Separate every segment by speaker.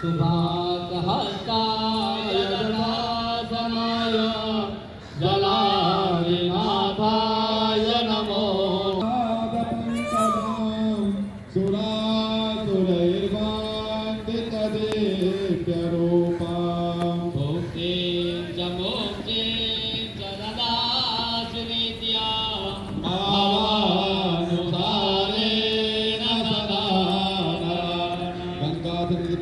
Speaker 1: सुभासहस्ताय जटासनाय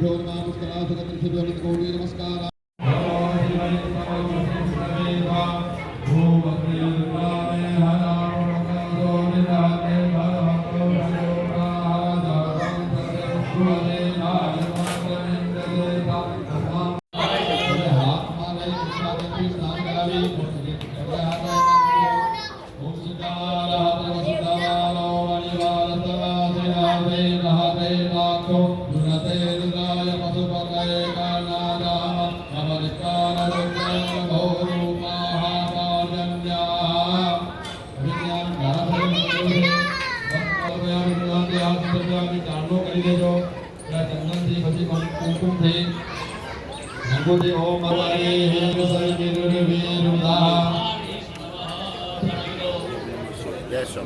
Speaker 2: ഗുരുഭ്യോ നമ നമസ്കാരം സുഖത്തിൽ ശുദ്ധി ഗൗരി നമസ്കാരം રહેશો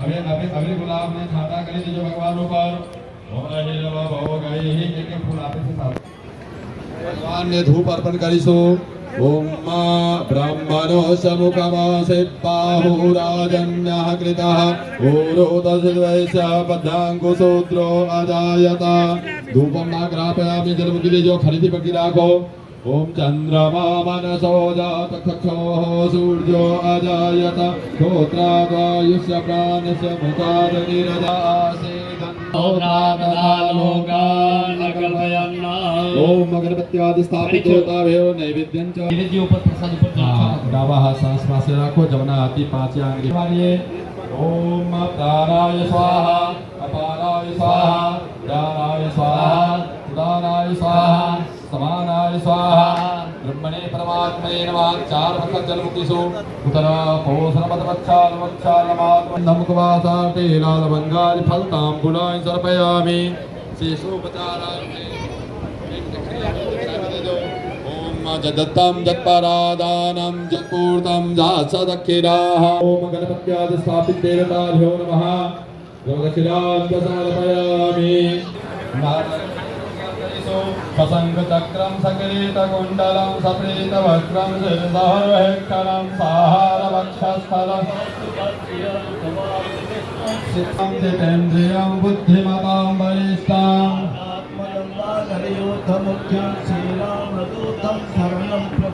Speaker 2: હવે હવે હવે ગુલાબને છાતા કરી દેજો ભગવાન ઉપર ફૂલ આપે છે સારું ભગવાનને ધૂપ અર્પણ કરીશું. ઓમ બ્રહ્મણો સમુખમાસે બાહુરાજન્યઃ કૃતઃ. ઓરોદસ્વૈસ્ય બદ્ધાંકુસૂત્રો અજાયતા ધૂપમ નાગ્રાપયામિ જલ મૂકી દેજો. ફરીથી રાખો. ઓમ ચંદ્રમા મનસો જાત સૂર્યો અજાયત શ્રોત્રાવાયુષ્ય પ્રાણસ્ય મુખાદ નિરજાસે ઓમ અગરબત્યાદિ સ્થાપિત હોતાવેયો નૈવેદ્યં ચ
Speaker 1: નિવેદ્ય ઉપર પ્રસાદ ઉપર
Speaker 2: ડાબા હાથ સાસ પાસે રાખો જમણા હાથની પાંચે આંગળી વાળીએ ઓમ તારાય સ્વાહા અપારાય સ્વાહા દાનાય સ્વાહા સુદારાય સ્વાહા સમાનાય સ્વાહા બ્રહ્મણે પરમાત્મને નમઃ ચાર વખત જલ મૂકીશું પોષણ મત વચ્છાલ વચ્છાલ માત નમકવાસા તેલાલ બંગાળ ફલતામ ગુલાય સર્પયામિ ઓમ જદત્તમ જત્પરાદાનમ જત્પૂર્તમ જાસદખિરાહ ઓમ ગણપત્યાદિ સ્થાપિત દેવતાભ્યો નમઃ ગૌદશિરામ દશાર્પયામિ સસંગ ચક્રમ સકલિત કુંડલમ સપ્રીત વક્રમ શિરસહરહેક્ષરમ સાહાર વક્ષસ્થલમ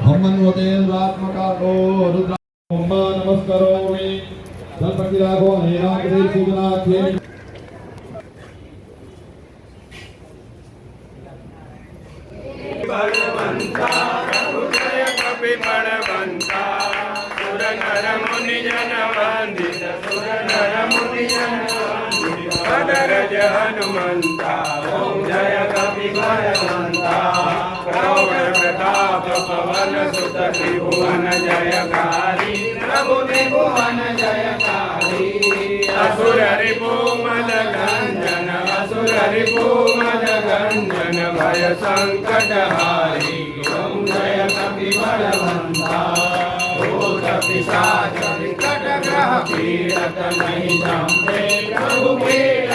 Speaker 2: હમન્વતેન્દ્રાત્મકારો રુદ્ર ઓમ નમસ્કરોમિ ગણપતિ રાખો
Speaker 3: જન વંદિત અદરજ હનુમંતા ઓમ જય કપિબળવંતા પ્રૌઢ પ્રતાપ પવન સુત ત્રિભુવન જયકારી પ્રભુ ત્રિભુવન જયકારી અસુર રિપુમલ ગંજન અસુર રિપુમલ ગંજન ભય સંકટ હારી ઓમ જય કપિ બળવંતા ભૂત પિશાચ વિકટ ગ્રહ પીડત નહીં જંપે પ્રભુ જંપે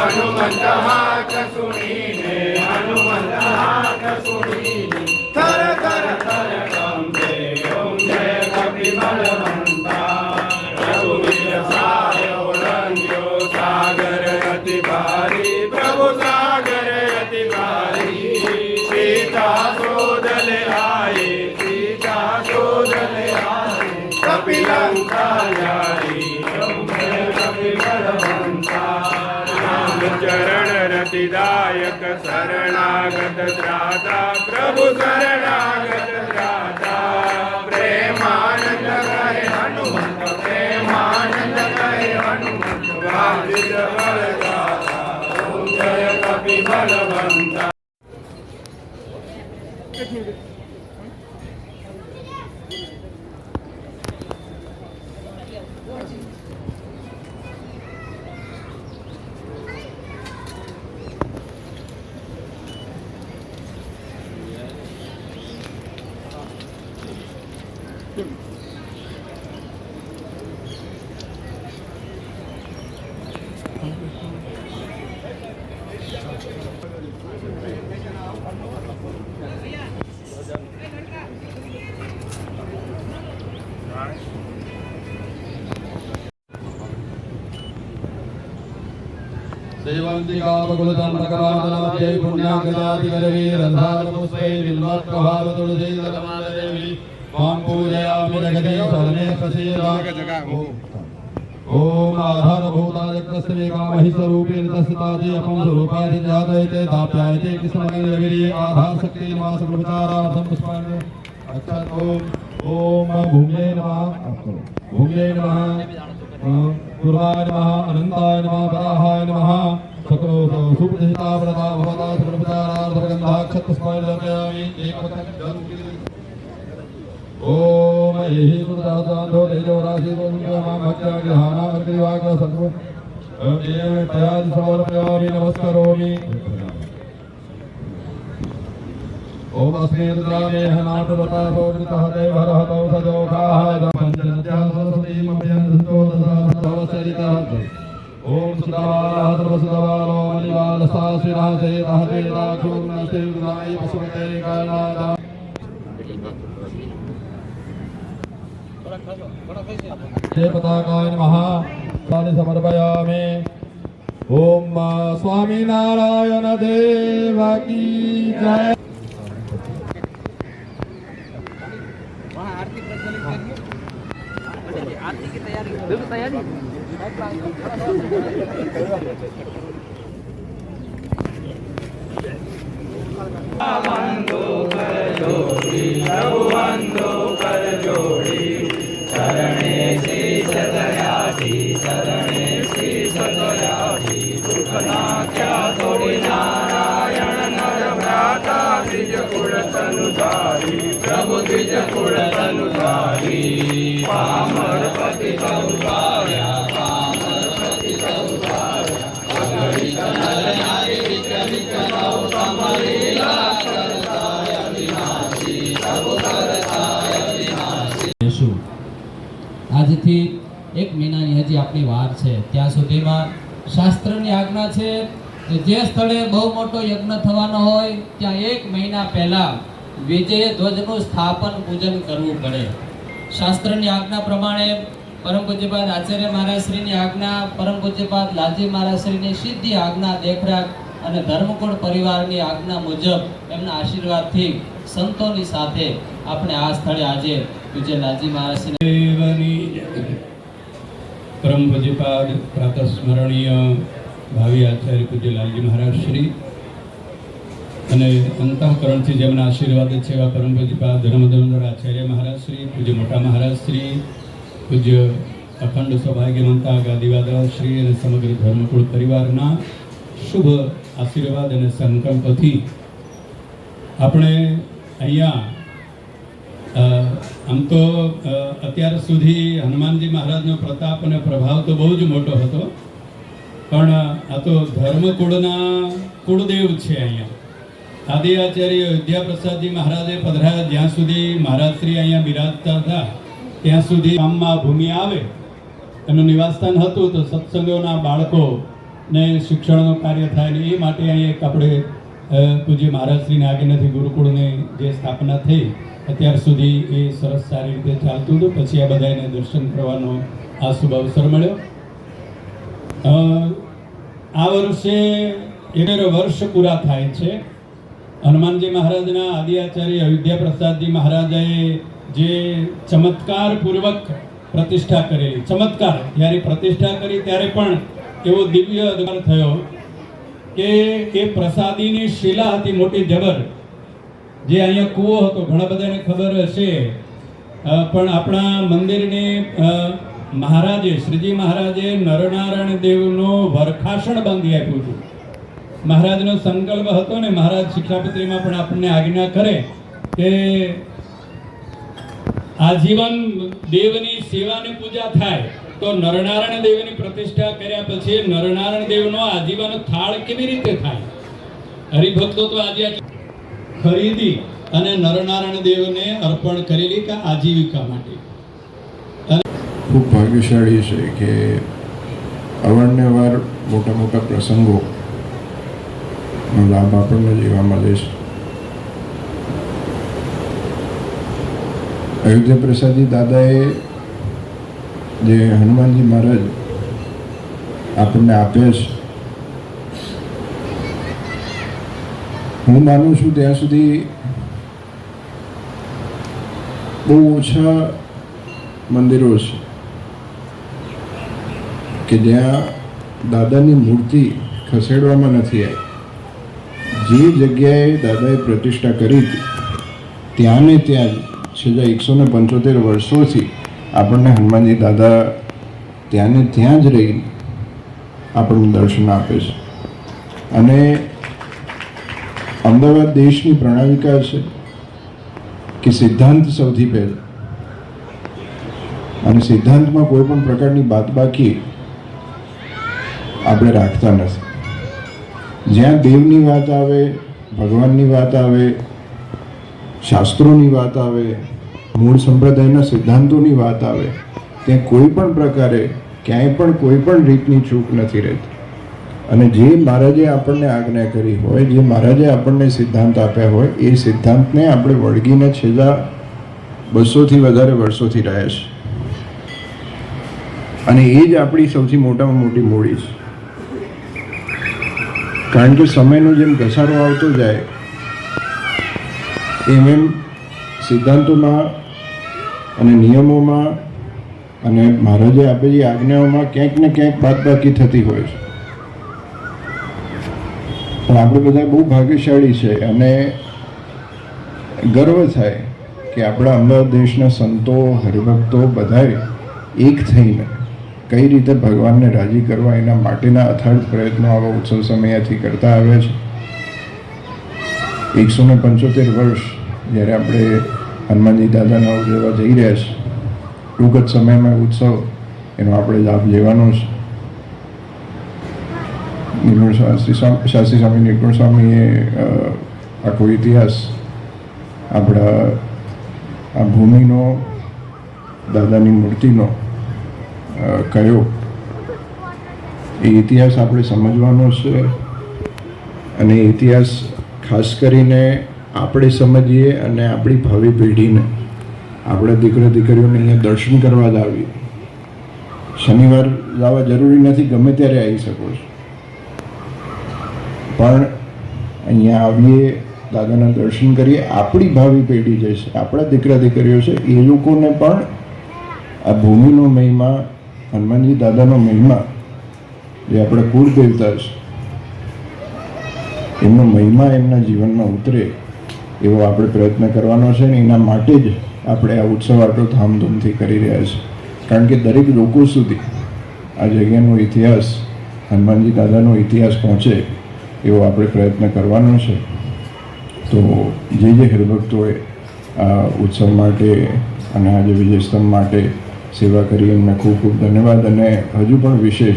Speaker 3: હનુમંત હાથ સુણીને હનુમંત હાથ સુણીને થર થર થર કંપે ઓમ જય કપિ બળવંતા રઘુવીર સાય ઓળંગ્યો સાગર અતિ ભારી પ્રભુ સાગર અતિ ભારી સીતા શોધલ આયે સીતા શોધલ શરણાગત ત્રાતા પ્રભુ શરણાગત ત્રાતા પ્રેમાનંદ કહે હનુમંત પ્રેમાનંદ કહે હનુમંત વાંચિત બળદાતા જય કપિ దేవంతికాపకులతం
Speaker 2: భగవానం జై పుణ్యాకరాదిగరవి రథారపుష్పై బిల్వాత్కభావతులదేవి మాం పూజయామి జగదే సవనే సశీరా ఓం ఆధారభూతాయ కృష్ణే కామహి స్వరూపేణ తస్యతాది అపం స్వరూపాది జాతయతే దాప్యాయతే కృష్ణమగంగవిరి ఆధాశక్తి మాస ప్రచారార్థం పుష్పాన్ని అక్షత్ ఓం ఓం భూమ్యే నమః पूर्वाय नमः अनन्ताय नमः वराहाय नमः सकलो सुप्रतिष्ठा व्रता भवता सुप्रचारार्थगन्धाक्षत्स्माय दर्शयामि एकपथं ओम एहि कृतासान्धो तेजो राशितो मां भक्त्या गृहाणा अग्रिवाग सर्व एव तयादि समर्पयामि नमस्करोमि ओम अस्मे रुद्रामे हनाटवता सोकृतः देवरः तौ सदोखाः पञ्चनद्याः सरस्वतीमभ्यन्तो दशासरितः ओम सुदवालः सर्वसुदवालो
Speaker 3: Dulu saya nih. Avandu karjori, avandu karjori, sarane si satayati, sarane si satayati, dukna kya thodi narayana nar bhata dij kul tanudhari, prabhu dij kul
Speaker 1: tanudhari. આજથી એક મહિનાની હજી આપણી વાર છે. ત્યાં સુધીમાં શાસ્ત્રની આજ્ઞા છે કે જે સ્થળે બહુ મોટો યજ્ઞ થવાનો હોય, ત્યાં એક મહિના પહેલા વિજય ધ્વજનું સ્થાપન પૂજન કરવું પડે. શાસ્ત્રની આજ્ઞા પ્રમાણે પરમ પૂજ્યપાદ આચાર્ય મહારાજશ્રીની આજ્ઞા, પરમ પૂજ્યપાદ લાલજી મહારાજશ્રીની સિદ્ધિ આજ્ઞા દેખરાખ અને ધર્મકુળ પરિવારની આજ્ઞા મુજબ એમના આશીર્વાદથી સંતોની સાથે આપણે આ સ્થળે આજે પૂજ્ય લાલજી મહારાજશ્રી
Speaker 4: પરમ પૂજ્યપાદ પ્રાતસ્મરણીય ભાવિ આચાર્ય પૂજ્ય લાલજી મહારાજશ્રી અને અંતઃકરણથી જેમના આશીર્વાદ છે એવા પરમ પૂજ્યપાદ ધર્મધર્મધર આચાર્ય મહારાજશ્રી, પૂજ્ય મોટા મહારાજ શ્રી પૂજ્ય અખંડ સૌભાગ્યવંતા ગાદીવાદા શ્રી અને સમગ્ર ધર્મકુળ પરિવારના શુભ આશીર્વાદ અને સંકલ્પથી આપણે અહીંયા આમ તો અત્યાર સુધી હનુમાનજી મહારાજનો પ્રતાપ અને પ્રભાવ તો બહુ જ મોટો હતો, પણ આ તો ધર્મકુળના કુળદેવ છે અહીંયા. આદિ આચાર્ય વિદ્યાપ્રસાદજી મહારાજે પધરાયા, જ્યાં સુધી મહારાજશ્રી અહીંયા બિરાજતા હતા ત્યાં સુધી ગામમાં ભૂમિ આવે, એનું નિવાસસ્થાન હતું તો સત્સંગોના બાળકોને શિક્ષણનું કાર્ય થાય ને એ માટે અહીં એક આપણે પૂજ્ય મહારાજશ્રીને આજ્ઞાથી ગુરુકુળની જે સ્થાપના થઈ, અત્યાર સુધી એ સરસ સારી રીતે ચાલતું હતું. પછી આ બધાને દર્શન કરવાનો આ શુભ અવસર મળ્યો. આ વર્ષે એટેર વર્ષ પૂરા થાય છે. હનુમાનજી મહારાજના આદિ આચાર્ય અયોધ્યા પ્રસાદજી મહારાજે જે ચમત્કાર પૂર્વક પ્રતિષ્ઠા કરેલી. ચમત્કાર, જ્યારે પ્રતિષ્ઠા કરી ત્યારે પણ એવો દિવ્ય અધિકાર થયો કે એ પ્રસાદીની શિલા હતી મોટી જબર. જે અહીંયા કૂવો હતો. ઘણા બધાને ખબર હશે. પણ આપણા મંદિરને મહારાજે, શ્રીજી મહારાજે નરનારાયણ દેવનો વરખાસણ બાંધી આપ્યું હતું. મહારાજનો સંકલ્પ હતો ને મહારાજ શિક્ષાપત્રીમાં પણ આપણને આજ્ઞા કરે કે આજીવન દેવની સેવાની પૂજા થાય, તો નરનારાયણ દેવની પ્રતિષ્ઠા કર્યા પછી નરનારાયણ દેવનો આજીવન થાળ કેવી રીતે થાય? હરિભક્તો, તો આજે ખરીદી અને નરનારાયણ દેવને અર્પણ કરેલી કે આજીવિકા માટે?
Speaker 5: ખૂબ ભાગ્યશાળી છે કે અવારનવાર મોટા મોટા પ્રસંગો લાભ આપણને જોવા મળે છે. અયોધ્યા પ્રસાદજી દાદાએ જે હનુમાનજી મહારાજ આપણને આપ્યા છે, હું માનું છું ત્યાં સુધી બહુ ઓછા મંદિરો છે કે જ્યાં દાદાની મૂર્તિ ખસેડવામાં નથી આવી. જે જગ્યાએ દાદાએ પ્રતિષ્ઠા કરી હતી, ત્યાં ને ત્યાં જ છેલ્લા એકસો ને પંચોતેર વર્ષોથી આપણને હનુમાનજી દાદા ત્યાંને ત્યાં જ રહી આપણને દર્શન આપે છે. અને અમદાવાદ દેશની પ્રણાલિકા છે કે સિદ્ધાંત સૌથી પહેલાં. અને સિદ્ધાંતમાં કોઈ પણ પ્રકારની બાદબાકી આપણે રાખતા નથી. જ્યાં દેવની વાત આવે, ભગવાનની વાત આવે શાસ્ત્રોની વાત આવે, મૂળ સંપ્રદાયના સિદ્ધાંતોની વાત આવે, ત્યાં કોઈ પણ પ્રકારે ક્યાંય પણ કોઈ પણ રીતની ચૂક નથી રહેતી. અને જે મહારાજે આપણને આજ્ઞા કરી હોય, જે મહારાજે આપણને સિદ્ધાંત આપ્યા હોય, એ સિદ્ધાંતને આપણે વળગીને છેલ્લા બસોથી વધારે વર્ષોથી રહ્યા છે અને એ જ આપણી સૌથી મોટામાં મોટી મૂડી છે. કારણ કે સમયનો જેમ ઘસારો આવતો જાય એમ એમ સિદ્ધાંતોમાં અને નિયમોમાં અને મહારાજે આપેલી આજ્ઞાઓમાં ક્યાંક ને ક્યાંક બાદબાકી થતી હોય છે. પણ આપણે બધા બહુ ભાગ્યશાળી છે અને ગર્વ થાય કે આપણા અમદાવાદ દેશના સંતો, હરિભક્તો બધાએ એક થઈને કઈ રીતે ભગવાનને રાજી કરવા એના માટેના અથાગ પ્રયત્નો આવા ઉત્સવ સમયથી કરતા આવ્યા છે. એકસો ને પંચોતેર વર્ષ જ્યારે આપણે હનુમાનજી દાદાના ઉજવવા જઈ રહ્યા છે, ટૂંક જ સમયમાં ઉત્સવ, એનો આપણે લાભ લેવાનો છે. નિર્ગુણ શાસ્ત્રી સ્વામી શાસ્ત્રી સ્વામી નિર્ગુણ સ્વામીએ આખો ઇતિહાસ આપણા આ ભૂમિનો, દાદાની મૂર્તિનો કયો. એ ઇતિહાસ આપણે સમજવાનો છે અને ઇતિહાસ ખાસ કરીને આપણે સમજીએ અને આપણી ભાવિ પેઢીને, આપણા દીકરા દીકરીઓને અહીંયા દર્શન કરવા જ આવીએ. શનિવાર લાવવા જરૂરી નથી, ગમે ત્યારે આવી શકો છો. પણ અહીંયા આવીએ, દાદાના દર્શન કરીએ, આપણી ભાવિ પેઢી જે છે, આપણા દીકરા દીકરીઓ છે, એ લોકોને પણ આ ભૂમિનો મહિમા, હનુમાનજી દાદાનો મહિમા, જે આપણા કુળ દેવતા છે એમનો મહિમા એમના જીવનમાં ઉતરે એવો આપણે પ્રયત્ન કરવાનો છે ને એના માટે જ આપણે આ ઉત્સવ આટલો ધામધૂમથી કરી રહ્યા છીએ. કારણ કે દરેક લોકો સુધી આ જગ્યાનો ઇતિહાસ, હનુમાનજી દાદાનો ઇતિહાસ પહોંચે એવો આપણે પ્રયત્ન કરવાનો છે. તો જે જે હરિભક્તોએ આ ઉત્સવ માટે અને આજે વિજયસ્તંભ માટે સેવા કરી એમને ખૂબ ખૂબ ધન્યવાદ અને હજુ પણ વિશેષ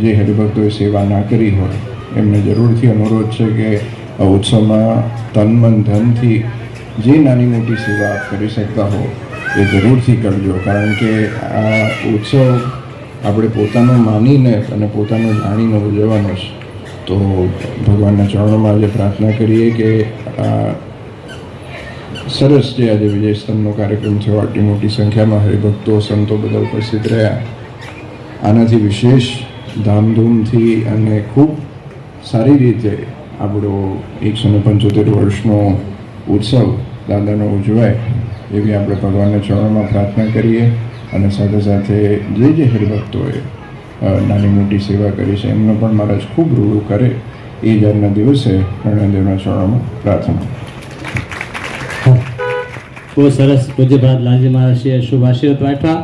Speaker 5: જે હરિભક્તોએ સેવા ના કરી હોય એમને જરૂરથી અનુરોધ છે કે આ ઉત્સવમાં તન મન ધનથી જે નાની મોટી સેવા કરી શકતા હો, એ જરૂરથી કરજો. કારણ કે આ ઉત્સવ આપણે પોતાનો માનીને અને પોતાનો જાણીને ઉજવવાનો છે. તો ભગવાનના ચરણોમાં આજે પ્રાર્થના કરીએ કે આ સરસ જે આજે વિજય સ્તંભનો કાર્યક્રમ થયો, આટલી મોટી સંખ્યામાં હરિભક્તો, સંતો બધા ઉપસ્થિત રહ્યા. આનાથી વિશેષ ધામધૂમથી અને ખૂબ સારી રીતે આપણો એકસો ને પંચોતેર વર્ષનો ઉત્સવ દાદાનો ઉજવાય એવી આપણે ભગવાનના ચરણોમાં પ્રાર્થના કરીએ અને સાથે સાથે જે જે હરિભક્તોએ નાની મોટી સેવા કરી છે, એમનો પણ મહારાજ ખૂબ રૂડું કરે એ જ આજના દિવસે પ્રણયદેવના ચરણોમાં પ્રાર્થના.
Speaker 6: બહુ સરસ પૂજ્યપાદ લાલજી મહારાજ શુભ આશીર્વાદ પાઠવા.